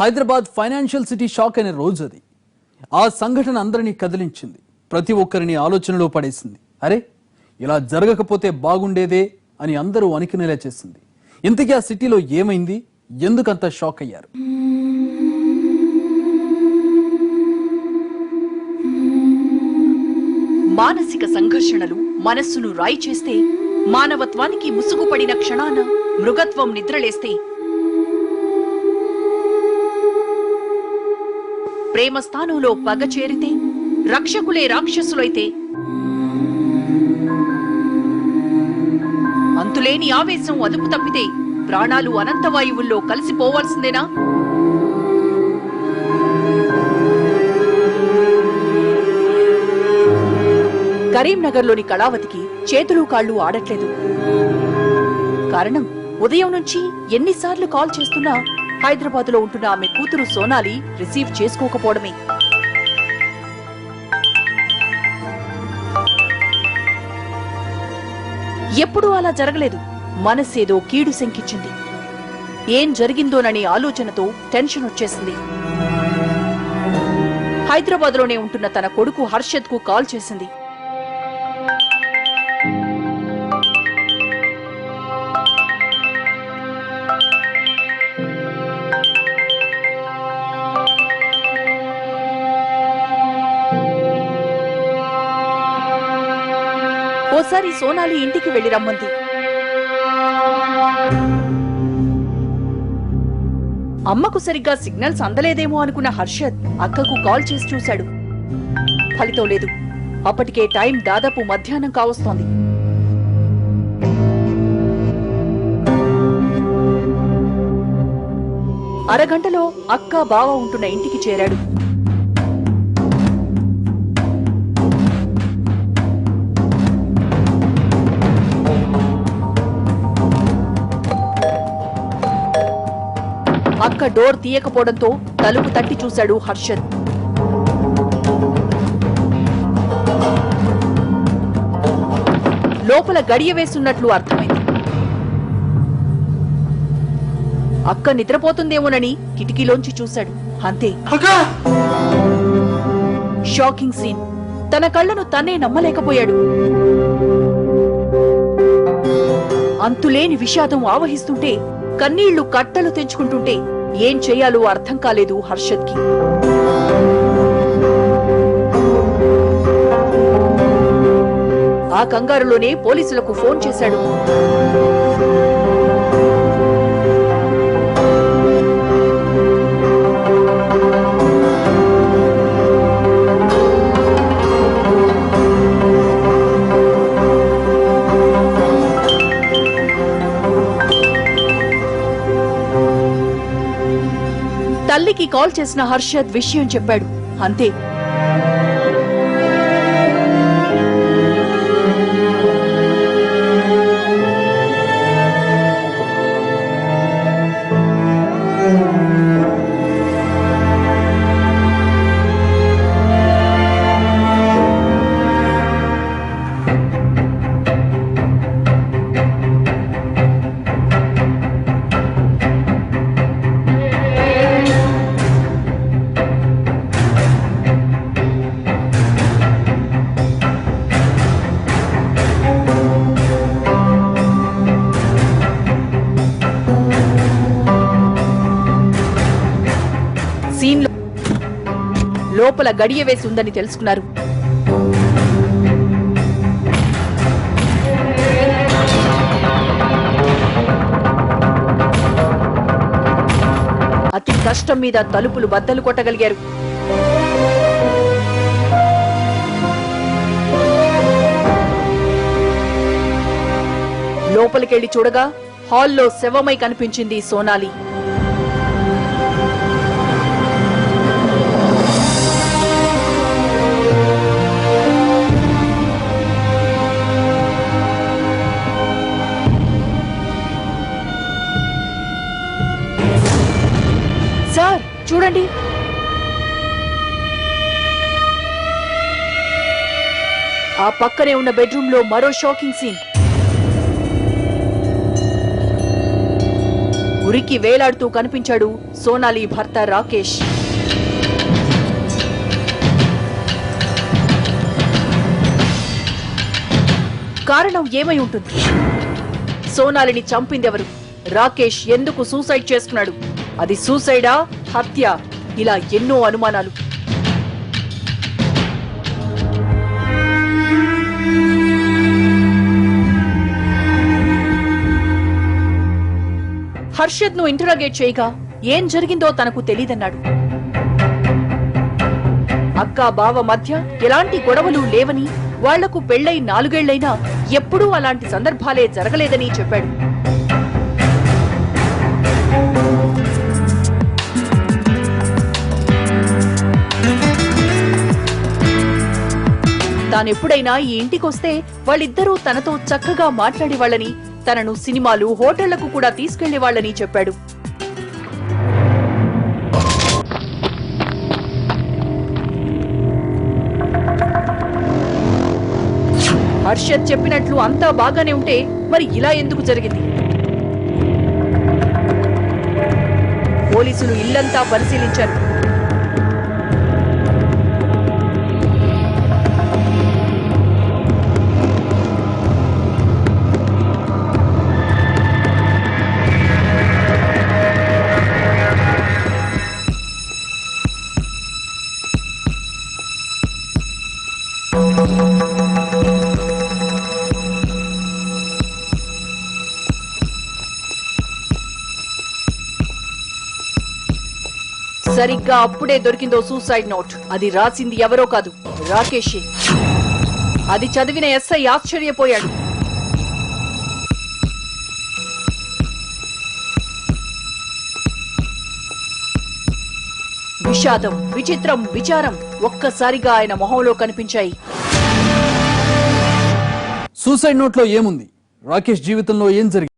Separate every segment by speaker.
Speaker 1: Hyderabad financial city shock అనే రోజు అది. ఆ సంఘటన అందరినీ కదిలించింది. ప్రతి ఒక్కరిని ఆలోచనలో పడేసింది. అరే ఇలా జరగకపోతే బాగుండేదే అని అందరూ అనుకునేలా చేసింది. ఇంతకీ ఆ సిటీలో ఏమైంది? ఎందుకంత షాక్ అయ్యారు?
Speaker 2: మానసిక సంఘర్షణలు మనస్సును రాయి చేస్తే మానవత్వానికి ముసుగుపడిన క్షణాన మృగత్వం నిద్రలేస్తే ప్రేమ స్థానంలో పగ చేరితే రక్షకులే రాక్షసులైతే. అంతులేని ఆవేశం అదుపు తప్పితే ప్రాణాలు అనంతవాయువుల్లో కలిసిపోవాల్సిందేనా? కరీంనగర్లోని కళావతికి చేతులు కాళ్ళు ఆడట్లేదు. కారణం ఉదయం నుంచి ఎన్నిసార్లు కాల్ చేస్తున్నా హైదరాబాద్లో ఉంటున్న ఆమె కూతురు సోనాలి రిసీవ్ చేసుకోకపోవడమే. ఎప్పుడూ అలా జరగలేదు. మనసేదో కీడు శంకించింది. ఏం జరిగిందోననే ఆలోచనతో టెన్షన్ వచ్చేసింది. హైదరాబాద్లోనే ఉంటున్న తన కొడుకు హర్షద్కు కాల్ చేసింది. ఒకసారి సోనాలి ఇంటికి వెళ్ళి రమ్మంది. అమ్మకు సరిగ్గా సిగ్నల్స్ అందలేదేమో అనుకున్న హర్షద్ అక్కకు కాల్ చేసి చూశాడు. ఫలితం లేదు. అప్పటికే టైం దాదాపు మధ్యాహ్నం కావస్తోంది. అరగంటలో అక్క బావ ఉంటున్న ఇంటికి చేరాడు. అక్క డోర్ తీయకపోవడంతో తలుపు తట్టి చూశాడు హర్షద్. లోపల గడియ వేస్తున్నట్లు అర్థమైంది. అక్క నిద్రపోతుందేమోనని కిటికీలోంచి చూశాడు. అంతే. Shocking scene. తన కళ్ళను తనే నమ్మలేకపోయాడు. అంతులేని విషాదం ఆవహిస్తుంటే కన్నీళ్ళు కట్టలు తెంచుకుంటుంటే ఏం చేయాలో అర్థం కాలేదు హర్షద్కి. ఆ కంగారులోనే పోలీసులకు ఫోన్ చేశాడు. తల్లికి కాల్ చేసిన హర్షద్ విషయం చెప్పాడు. అంతే. లోపల గడియ వేసి ఉందని తెలుసుకున్నారు. అతి కష్టం మీద తలుపులు బద్దలు కొట్టగలిగారు. లోపలికెళ్ళి చూడగా హాల్లో శవమై కనిపించింది సోనాలి. పక్కనే ఉన్న బెడ్రూమ్లో మరో షాకింగ్ సీన్. ఉరికి వేలాడుతూ కనిపించాడు సోనాలి భర్త రాకేష్. కారణం ఏమై ఉంటుంది? సోనాలిని చంపిందెవరు? రాకేష్ ఎందుకు సూసైడ్ చేసుకున్నాడు అది సూసైడా హత్య? ఇలా ఎన్నో అనుమానాలు. హర్షద్ను ఇంటరాగేట్ చేయగా ఏం జరిగిందో తనకు తెలీదన్నాడు. అక్క బావ మధ్య ఎలాంటి గొడవలు లేవని వాళ్ళకు పెళ్ళై నాలుగేళ్ళైనా ఎప్పుడూ అలాంటి సందర్భాలే జరగలేదని చెప్పాడు. తానెప్పుడైనా ఈ ఇంటికొస్తే వాళ్ళిద్దరూ తనతో చక్కగా మాట్లాడేవాళ్ళని తనను సినిమాలు హోటళ్ళకు కూడా తీసుకెళ్ళేవాళ్ళని చెప్పాడు. హర్షద్ చెప్పినట్లు అంతా బాగానే ఉంటే మరి ఇలా ఎందుకు జరిగింది? పోలీసులు ఇల్లంతా పరిశీలించారు. సరిగ్గా అప్పుడే దొరికిందో సూసైడ్ నోట్. అది రాసింది ఎవరో కాదు. రాకేషే. అది చదివిన ఎస్ఐ ఆశ్చర్యపోయాడు. విషాదం విచిత్రం విచారం ఒక్కసారిగా ఆయన మొహంలో కనిపించాయి.
Speaker 1: సూసైడ్ నోట్లో ఏముంది? రాకేష్ జీవితంలో ఏం జరిగింది?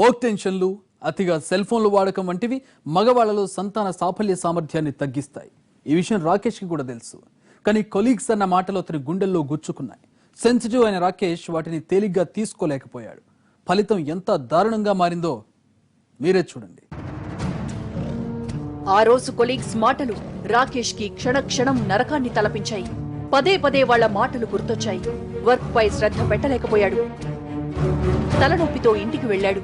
Speaker 1: వర్క్ టెన్షన్లు అతిగా సెల్ ఫోన్లు వాడకం వంటివి మగవాళ్ళలో సంతాన సాఫల్య సామర్థ్యాన్ని తగ్గిస్తాయి. ఈ విషయం రాకేష్కి కూడా తెలుసు. కానీ కొలీగ్స్ అన్న మాటలు అతని గుండెల్లో గుచ్చుకున్నాయి. సెన్సిటివ్ అయిన రాకేష్ వాటిని తేలిగ్గా తీసుకోలేకపోయాడు. ఫలితం ఎంత దారుణంగా మారిందో మీరే చూడండి.
Speaker 2: ఆ రోజు కొలీగ్స్ మాటలు రాకేష్కి క్షణ క్షణం నరకాన్ని తలపించాయి. పదే పదే వాళ్ళ మాటలు గుర్తొచ్చాయి. వర్క్ పై శ్రద్ధ పెట్టలేకపోయాడు. తలనొప్పితో ఇంటికి వెళ్ళాడు.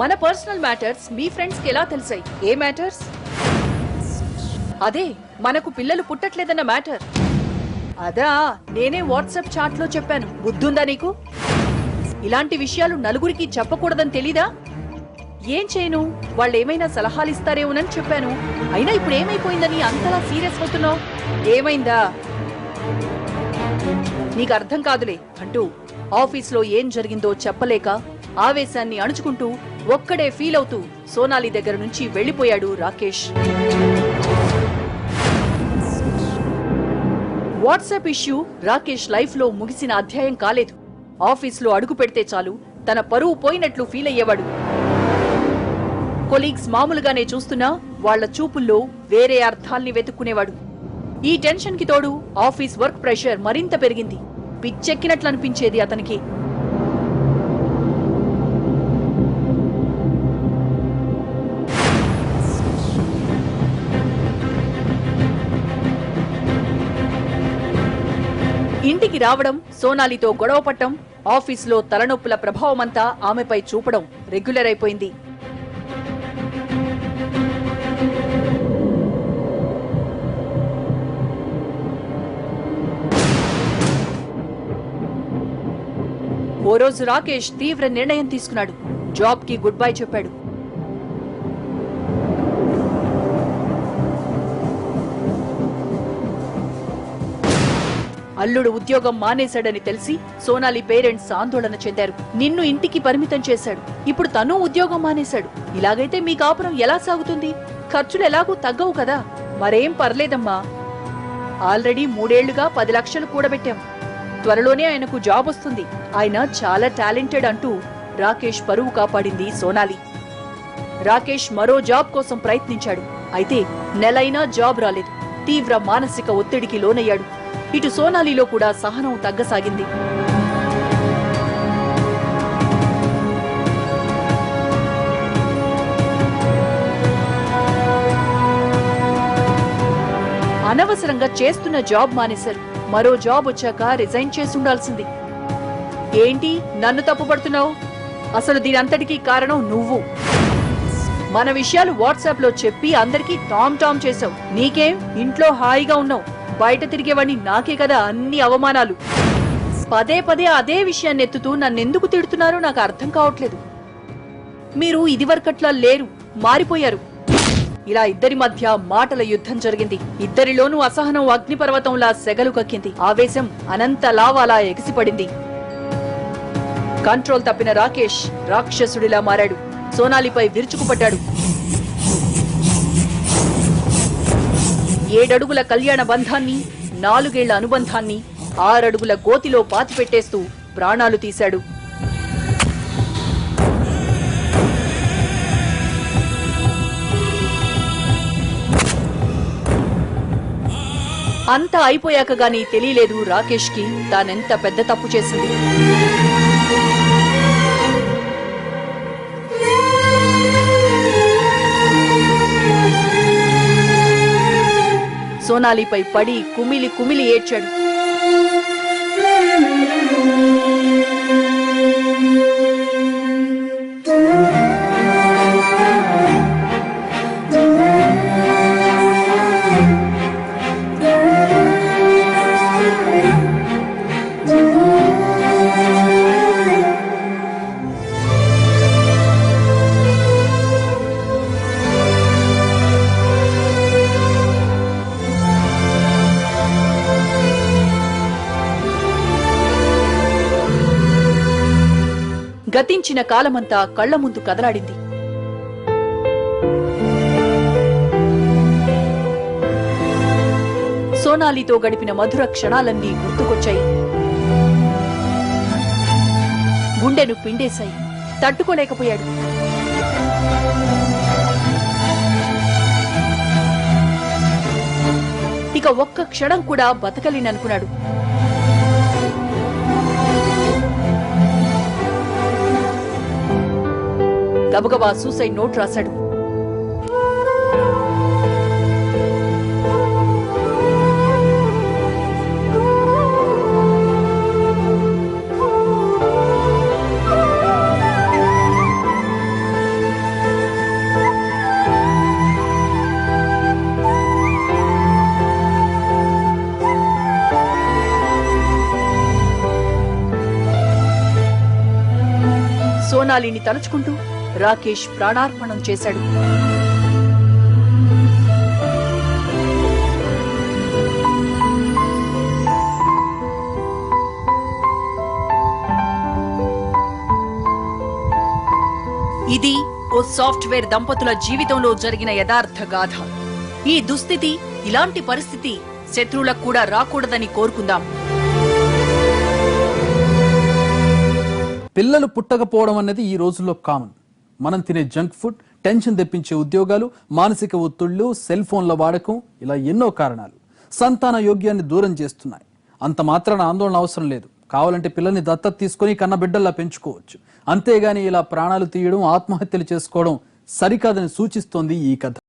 Speaker 2: మన పర్సనల్ మ్యాటర్స్ మీ ఫ్రెండ్స్కి ఎలా తెలిసాయి? ఏ మ్యాటర్స్? అదే మనకు పిల్లలు పుట్టట్లేదన్న మ్యాటర్. అదా నేనే వాట్సాప్ చాట్లో చెప్పాను. బుద్ధుందా నీకు? ఇలాంటి విషయాలు నలుగురికి చెప్పకూడదని తెలీదా? ఏం చేయను? వాళ్ళు ఏమైనా సలహాలు ఇస్తారేమోనని చెప్పాను. అయినా ఇప్పుడు ఏమైపోయిందని అంతలా సీరియస్ అవుతున్నావు? ఏమైందా? నీకు అర్థం కాదులే అంటూ ఆఫీస్లో ఏం జరిగిందో చెప్పలేక ఆవేశాన్ని అణుచుకుంటూ ఒక్కడే ఫీల్ అవుతూ సోనాలి దగ్గర నుంచి వెళ్ళిపోయాడు రాకేష్. వాట్సాప్ ఇష్యూ రాకేష్ లైఫ్లో ముగిసిన అధ్యాయం కాలేదు. ఆఫీస్లో అడుగు పెడితే చాలు తన పరువు పోయినట్లు ఫీల్ అయ్యేవాడు. కొలీగ్స్ మామూలుగానే చూస్తున్నా వాళ్ళ చూపుల్లో వేరే అర్థాల్ని వెతుక్కునేవాడు. ఈ టెన్షన్కి తోడు ఆఫీస్ వర్క్ ప్రెషర్ మరింత పెరిగింది. పిచ్చెక్కినట్లు అనిపించేది అతనికి. ఇంటికి రావడం సోనాలితో గొడవ పట్టం ఆఫీసులో తలనొప్పుల ప్రభావమంతా ఆమెపై చూపడం రెగ్యులర్ అయిపోయింది. ఓ రోజు రాకేష్ తీవ్ర నిర్ణయం తీసుకున్నాడు. జాబ్కి గుడ్ బై చెప్పాడు. అల్లుడు ఉద్యోగం మానేశాడని తెలిసి సోనాలి పేరెంట్స్ ఆందోళన చెందారు. నిన్ను ఇంటికి పరిమితం చేశాడు. ఇప్పుడు తను ఉద్యోగం మానేశాడు. ఇలాగైతే మీ కాపురం ఎలా సాగుతుంది? ఖర్చులు ఎలాగూ తగ్గవు కదా. మరేం పర్లేదమ్మా. ఆల్రెడీ మూడేళ్ళుగా పది లక్షలు కూడబెట్టాం. త్వరలోనే ఆయనకు జాబ్ వస్తుంది. ఆయన చాలా టాలెంటెడ్ అంటూ రాకేష్ పరువు కాపాడింది సోనాలి. రాకేష్ మరో జాబ్ కోసం ప్రయత్నించాడు. అయితే నెలైనా జాబ్ రాలేదు. తీవ్ర మానసిక ఒత్తిడికి లోనయ్యాడు. ఇటు సోనాలిలో కూడా సహనం తగ్గసాగింది. అనవసరంగా చేస్తున్న జాబ్ మానేశారు. మరో జాబ్ వచ్చాక రిజైన్ చేసి ఉండాల్సింది. ఏంటి? నన్ను తప్పుపడుతున్నావు? అసలు దీనంతటికీ కారణం నువ్వు. మన విషయాలు వాట్సాప్లో చెప్పి అందరికీ టామ్ టామ్ చేసావు నీకేం? ఇంట్లో హాయిగా ఉన్నావు. బయట తిరిగేవాడిని నాకే కదా అన్ని అవమానాలు. పదే పదే అదే విషయాన్ని ఎత్తుతూ నన్నెందుకు తిడుతున్నారో నాకు అర్థం కావట్లేదు. మీరు ఇదివరకట్లా లేరు మారిపోయారు. ఇలా ఇద్దరి మధ్య మాటల యుద్ధం జరిగింది. ఇద్దరిలోనూ అసహనం అగ్నిపర్వతంలా సెగలు కక్కింది. ఆవేశం అనంత లావాలా ఎగిసిపడింది. కంట్రోల్ తప్పిన రాకేష్ రాక్షసుడిలా మారాడు. సోనాలిపై విరుచుకుపడ్డాడు. ఏడడుగుల కళ్యాణ బంధాన్ని నాలుగేళ్ళ అనుబంధాన్ని ఆరడుగుల గోతిలో పాతిపెట్టేస్తూ ప్రాణాలు తీశాడు. అంతా అయిపోయాక గాని తెలియలేదు రాకేష్కి తానెంత పెద్ద తప్పు చేసింది. సోనాలిపై పడి కుమిలి కుమిలి ఏడ్చాడు. గతించిన కాలమంతా కళ్ళ ముందు కదలాడింది. సోనాలితో గడిపిన మధుర క్షణాలన్నీ గుర్తుకొచ్చాయి. గుండెను పిండేశాయి. తట్టుకోలేకపోయాడు. ఇక ఒక్క క్షణం కూడా బతకలేననుకున్నాడు. గబగబా సూసైడ్ నోట్ రాశాడు. సోనాలిని తలుచుకుంటూ రాకేష్ ప్రాణార్పణం చేశాడు. ఇది ఓ సాఫ్ట్వేర్ దంపతుల జీవితంలో జరిగిన యథార్థ గాథ. ఈ దుస్థితి ఇలాంటి పరిస్థితి శత్రువులకు కూడా రాకూడదని కోరుకుందాం.
Speaker 1: పిల్లలు పుట్టకపోవడం అనేది ఈ రోజుల్లో కామన్. మనం తినే జంక్ ఫుడ్ టెన్షన్ తెప్పించే ఉద్యోగాలు మానసిక ఒత్తిళ్ళు సెల్ ఫోన్ల వాడకం ఇలా ఎన్నో కారణాలు. సంతాన యోగ్యాన్ని దూరం చేస్తున్నాయి. అంత మాత్రాన ఆందోళన అవసరం లేదు. కావాలంటే పిల్లల్ని దత్తత తీసుకొని కన్న బిడ్డల్లా పెంచుకోవచ్చు. అంతేగాని ఇలా ప్రాణాలు తీయడం ఆత్మహత్యలు చేసుకోవడం సరికాదని సూచిస్తోంది ఈ కథ.